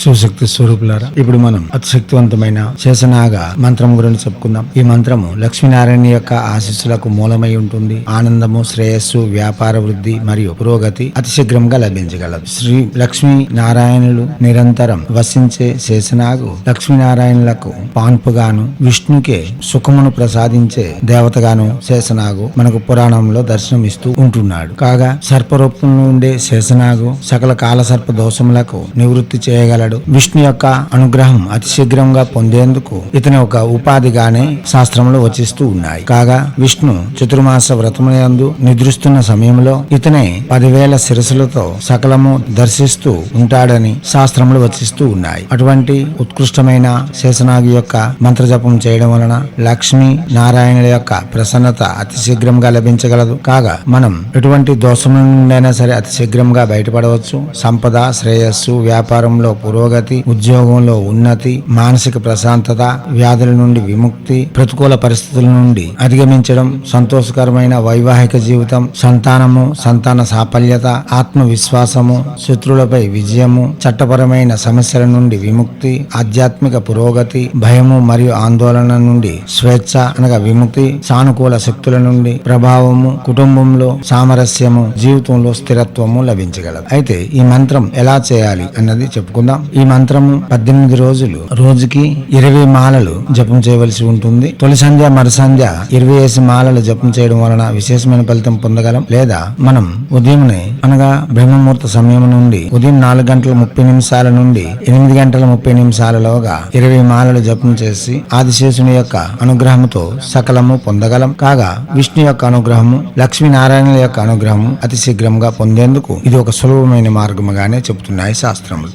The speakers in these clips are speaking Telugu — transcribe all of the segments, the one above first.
శివశక్తి స్వరూపులారా ఇప్పుడు మనం అతి శక్తివంతమైన శేషనాగ మంత్రం గురించి చెప్పుకుందాం. ఈ మంత్రము లక్ష్మీనారాయణ యొక్క ఆశీస్సులకు మూలమై ఉంటుంది. ఆనందము శ్రేయస్సు వ్యాపార వృద్ధి మరియు పురోగతి అతి శీఘ్రంగా లభించగలదు. శ్రీ లక్ష్మీ నారాయణులు నిరంతరం వసించే శేషనాగు లక్ష్మీనారాయణులకు పాన్పుగాను విష్ణుకే సుఖమును ప్రసాదించే దేవతగాను శేషనాగు మనకు పురాణంలో దర్శనమిస్తూ ఉంటున్నాడు. కాగా సర్పరూపంలో ఉండే శేషనాగు సకల కాల సర్ప దోషములకు నివృత్తి చేయగలడు విష్ణు యొక్క అనుగ్రహం అతి శీఘ్రంగా పొందేందుకు ఇతని ఒక ఉపాధిగానే శాస్త్రములు వచిస్తూ ఉన్నాయి. కాగా విష్ణు చతుర్మాస వ్రతమునందు నిద్రిస్తున్న సమయంలో ఇతనే పదివేల శిరసులతో సకలము దర్శిస్తూ ఉంటాడని శాస్త్రములు వచిస్తూ ఉన్నాయి. అటువంటి ఉత్కృష్టమైన శేషనాగి యొక్క మంత్రజపం చేయడం వలన లక్ష్మి నారాయణుల యొక్క ప్రసన్నత అతి శీఘ్రంగా లభించగలదు. కాగా మనం ఎటువంటి దోషముల నుండైనా సరే అతి శీఘ్రంగా బయటపడవచ్చు. సంపద శ్రేయస్సు వ్యాపారంలో పురోగతి ఉద్యోగంలో ఉన్నతి మానసిక ప్రశాంతత వ్యాధుల నుండి విముక్తి ప్రతికూల పరిస్థితుల నుండి అధిగమించడం సంతోషకరమైన వైవాహిక జీవితం సంతానము సంతాన సాఫల్యత ఆత్మవిశ్వాసము శత్రులపై విజయము చట్టపరమైన సమస్యల నుండి విముక్తి ఆధ్యాత్మిక పురోగతి భయము మరియు ఆందోళన నుండి స్వేచ్ఛ అనగా విముక్తి సానుకూల శక్తుల నుండి ప్రభావము కుటుంబంలో సామరస్యము జీవితంలో స్థిరత్వము లభించగలదు. అయితే ఈ మంత్రం ఎలా చేయాలి అన్నది చెప్పుకుందాం. ఈ మంత్రము పద్దెనిమిది రోజులు. రోజుకి ఇరవై మాలలు జపం చేయవలసి ఉంటుంది. తొలి సంధ్య మరుసంధ్య ఇరవై వేసి మాలలు జపం చేయడం వలన విశేషమైన ఫలితం పొందగలం. లేదా మనం ఉదయంనే అనగా బ్రహ్మముహూర్త సమయం నుండి ఉదయం నాలుగు గంటల ముప్పై నిమిషాల నుండి ఎనిమిది గంటల ముప్పై నిమిషాలలోగా ఇరవై మాలలు జపం చేసి ఆదిశేషుని యొక్క అనుగ్రహంతో సకలము పొందగలం. కాగా విష్ణు యొక్క అనుగ్రహము లక్ష్మీనారాయణుల యొక్క అనుగ్రహము అతి శీఘ్రంగా పొందేందుకు ఇది ఒక సులభమైన మార్గముగానే చెబుతున్నాయి శాస్త్రములు.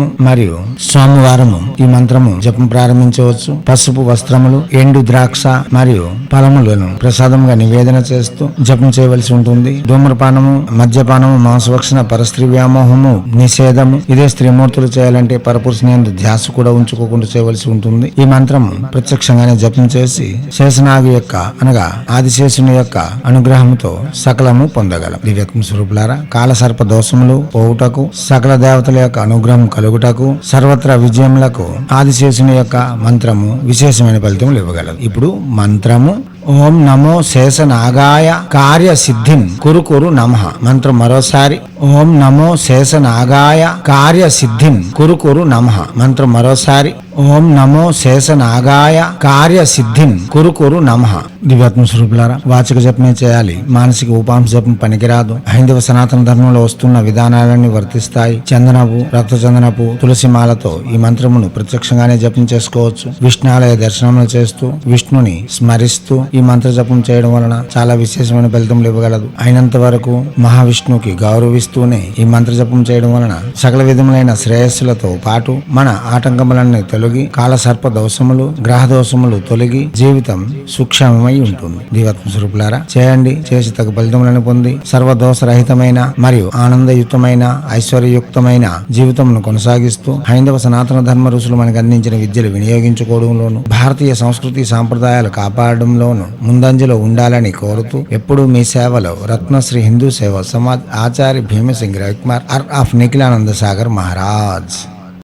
మంత్రము మరియు సోమవారము ఈ మంత్రము జపం ప్రారంభించవచ్చు. పసుపు వస్త్రములు ఎండు ద్రాక్ష మరియు ఫలములను ప్రసాదంగా నివేదన చేస్తూ జపం చేయవలసి ఉంటుంది. ధూమ్రపానము మద్యపానము మాంసభక్షణ పరస్త్రీ వ్యామోహము నిషేధము ఇదే స్త్రీమూర్తులు చేయాలంటే పరపురుషుని ధ్యాస కూడా ఉంచుకోకుండా చేయవలసి ఉంటుంది. ఈ మంత్రము ప్రత్యక్షంగానే జపం చేసి శేషనాగి యొక్క అనగా ఆదిశేషుని యొక్క అనుగ్రహంతో సకలము పొందగలం. దివ్యకం స్వరూపులారా కాల సర్ప దోషములు పోవుటకు సకల దేవతల యొక్క అనుగ్రహం కలుగుటకు సర్వత్ర విజయములకు ఆదిశేషుని యొక్క మంత్రము విశేషమైన ఫలితములు ఇవ్వగలదు. ఇప్పుడు మంత్రము. ఓం నమో శేష నాగాయ కార్య సిద్ధిం కురు కురు నమ. మంత్రం మరోసారి. ఓం నమో శేష నాగాయ కార్య సిద్ధిం కురు కురు నమ. మంత్రం మరోసారి. ఓం నమో శేషనాగాయ కార్య సిద్ధిం కురు కురు నమ. దివ్యాత్మ స్వరూపులారా వాచక జపమే చేయాలి. మానసిక ఉపాంశ జపం పనికిరాదు. హైందవ సనాతన ధర్మంలో వస్తున్న విధానాలన్నీ వర్తిస్తాయి. చందనపు రక్త చందనపు తులసి మాలతో ఈ మంత్రమును ప్రత్యక్షంగానే జపం చేసుకోవచ్చు. విష్ణాలయ దర్శనములు చేస్తూ విష్ణుని స్మరిస్తూ ఈ మంత్ర జపం చేయడం వలన చాలా విశేషమైన ఫలితములు ఇవ్వగలదు. అయినంత వరకు మహావిష్ణువుకి గౌరవిస్తూనే ఈ మంత్ర జపం చేయడం వలన సకల విధములైన శ్రేయస్సులతో పాటు మన ఆటంకములన్నీ తొలగి కాల సర్ప దోషములు గ్రహ దోషములు తొలగి జీవితం సుక్షమమై ఉంటుంది. దీవాత్మ స్వరూపులారా చేయండి. చేసి తగు ఫలితములను పొంది సర్వదోషరహితమైన మరియు ఆనందయుక్తమైన ఐశ్వర్యయుక్తమైన జీవితంను కొనసాగిస్తూ హైందవ సనాతన ధర్మ ఋషులు మనకు అందించిన విద్యలు వినియోగించుకోవడంలోను భారతీయ సంస్కృతి సాంప్రదాయాలు కాపాడడంలోను ముందంజలో ఉండాలని కోరుతూ ఎప్పుడూ మీ సేవలో రత్నశ్రీ హిందూ సేవ సమాజ్ ఆచార్య భీమసింగ్ రవికుమార్ ఆర్ ఆఫ్ నిఖిలానంద సాగర్ మహారాజ్.